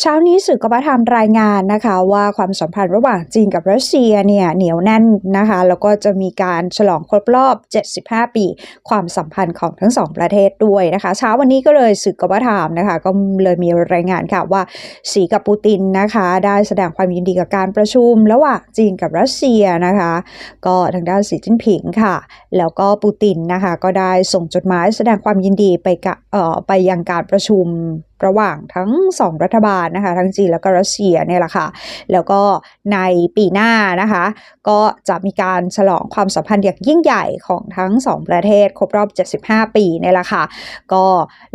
เช้านี้สื่อกบทำรายงานนะคะว่าความสัมพันธ์ระหว่างจีนกับรัสเซียเนี่ยเหนียวแน่นนะคะแล้วก็จะมีการฉลองครบรอบ 75 ปี ความสัมพันธ์ของทั้งสองประเทศด้วยนะคะ เช้าวันนี้ก็เลยสื่อกบทำนะคะก็เลยมีรายงานค่ะว่าสีกับปูตินนะคะได้แสดงความยินดีกับการประชุมระหว่างจีนกับรัสเซียนะคะ ก็ทางด้านสีจิ้นผิงค่ะ แล้วก็ปูตินนะคะก็ได้ส่งจดหมายแสดงความยินดีไปกับเอ่อไปยังการประชุม ระหว่างทั้งสองรัฐบาลนะคะทั้งจีนแล้วก็รัสเซียเนี่ยแหละค่ะแล้วก็ในปีหน้านะคะก็จะมีการฉลองความสัมพันธ์อย่างยิ่งใหญ่ของทั้งสองประเทศครบรอบ 75 ปีเนี่ยแหละค่ะก็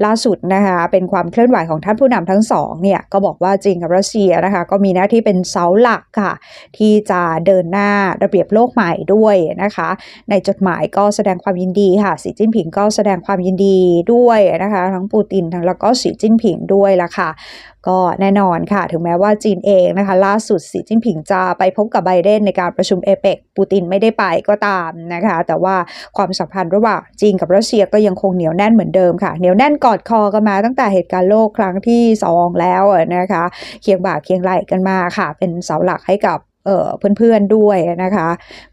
ล่าสุดนะคะเป็นความเคลื่อนไหวของท่านผู้นำทั้งสองเนี่ยก็บอกว่าจีนกับรัสเซียนะคะก็มีหน้าที่เป็นเสาหลักค่ะที่จะเดินหน้าระเบียบโลกใหม่ด้วยนะคะ ในจดหมายก็แสดงความยินดีค่ะสีจิ้นผิงก็แสดงความยินดีด้วยนะคะ ทั้งปูตินทั้งแล้วก็สีจิ้นผิงด้วยละค่ะ ก็แน่นอนค่ะ ถึงแม้ว่าจีนเองนะคะ ล่าสุดสีจิ้นผิงจะไปพบกับไบเดนในการประชุมเอเปกปูตินไม่ได้ไปก็ตามนะคะ แต่ว่าความสัมพันธ์ระหว่างจีนกับรัสเซียก็ยังคงเหนียวแน่นเหมือนเดิมค่ะ เหนียวแน่นกอดคอกันมาตั้งแต่เหตุการณ์โลกครั้งที่สองแล้วนะคะเคียงบ่าเคียงไหล่กันมาค่ะ เป็นเสาหลักให้กับเอ่อเพื่อนๆด้วยนะคะ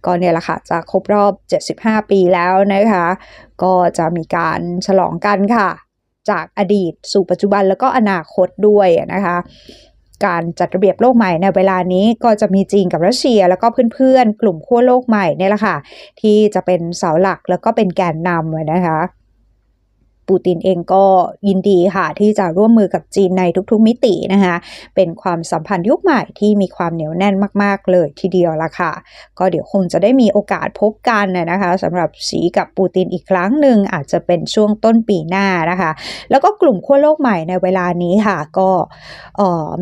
ก็เนี่ยแหละค่ะ จะครบรอบ 75 ปีแล้วนะคะ ก็จะมีการฉลองกันค่ะ จากอดีต สู่ปัจจุบันแล้วก็อนาคตด้วยนะคะการจัดระเบียบโลกใหม่ในเวลานี้ก็จะมีจีนกับรัสเซีย แล้วก็เพื่อนๆ กลุ่มขั้วโลกใหม่เนี่ยแหละค่ะ ที่จะเป็นเสาหลักแล้วก็เป็นแกนนำนะคะ ปูตินเองก็ยินดีค่ะที่จะร่วมมือกับจีนในทุกๆมิตินะคะเป็นความสัมพันธ์ยุคใหม่ที่มีความเหนียวแน่นมาก ๆ เลยทีเดียวละค่ะ ก็เดี๋ยวคงจะได้มีโอกาสพบกันนะคะสำหรับสีกับปูตินอีกครั้งหนึ่งอาจจะเป็นช่วงต้นปีหน้านะคะ แล้วก็กลุ่มขั้วโลกใหม่ในเวลานี้ค่ะก็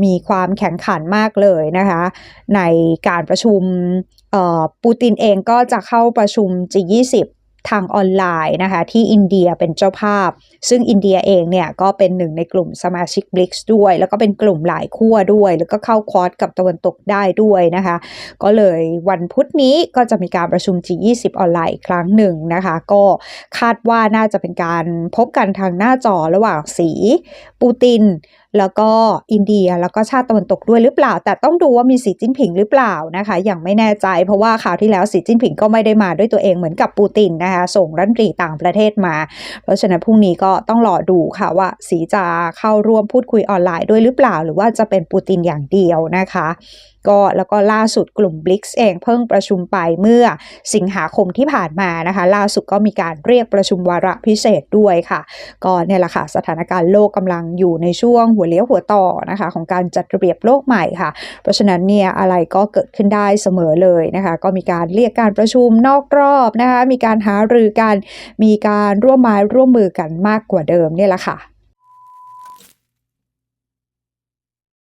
มีความแข่งขันมากเลยนะคะ ในการประชุมปูตินเองก็จะเข้าประชุม G20 ทางออนไลน์นะคะที่อินเดียเป็นเจ้าภาพ ซึ่งอินเดียเองเนี่ยก็เป็นหนึ่งในกลุ่มสมาชิกบริกส์ด้วย แล้วก็เป็นกลุ่มหลายขั้วด้วย แล้วก็เข้าคอร์สกับตะวันตกได้ด้วยนะคะ ก็เลยวันพุธนี้ก็จะมีการประชุม G20 ออนไลน์อีกครั้งหนึ่งนะคะ ก็คาดว่าน่าจะเป็นการพบกันทางหน้าจอระหว่างสีปูติน แล้วก็อินเดียแล้วก็ชาติตะวันตกด้วยหรือเปล่า แต่ต้องดูว่ามีสีจิ้นผิงหรือเปล่านะคะอย่างไม่แน่ใจ เพราะว่าข่าวที่แล้วสีจิ้นผิงก็ไม่ได้มาด้วยตัวเองเหมือนกับปูตินนะคะส่งรัฐมนตรีต่างประเทศมา เพราะฉะนั้นพรุ่งนี้ก็ต้องรอดูค่ะว่าสีจะเข้าร่วมพูดคุยออนไลน์ด้วยหรือเปล่า หรือว่าจะเป็นปูตินอย่างเดียวนะคะก็แล้วก็ล่าสุดกลุ่ม b r i c s เองเพิ่งประชุมไปเมื่อสิงหาคมที่ผ่านมานะคะล่าสุดก็มีการเรียกประชุมวาระพิเศษด้วยค่ะ ก็เนี่ยแหละค่ะสถานการณ์โลกกำลังอยู่ในช่วงหัวเลี้ยวหัวต่อนะคะของการจัดระเบียบโลกใหม่ค่ะ เพราะฉะนั้นเนี่ยอะไรก็เกิดขึ้นได้เสมอเลยนะคะก็มีการเรียกการประชุมนอกรอบนะคะมีการหารือกัน มีการร่วมไม้ร่วมมือกันมากกว่าเดิมเนี่ยแหละค่ะ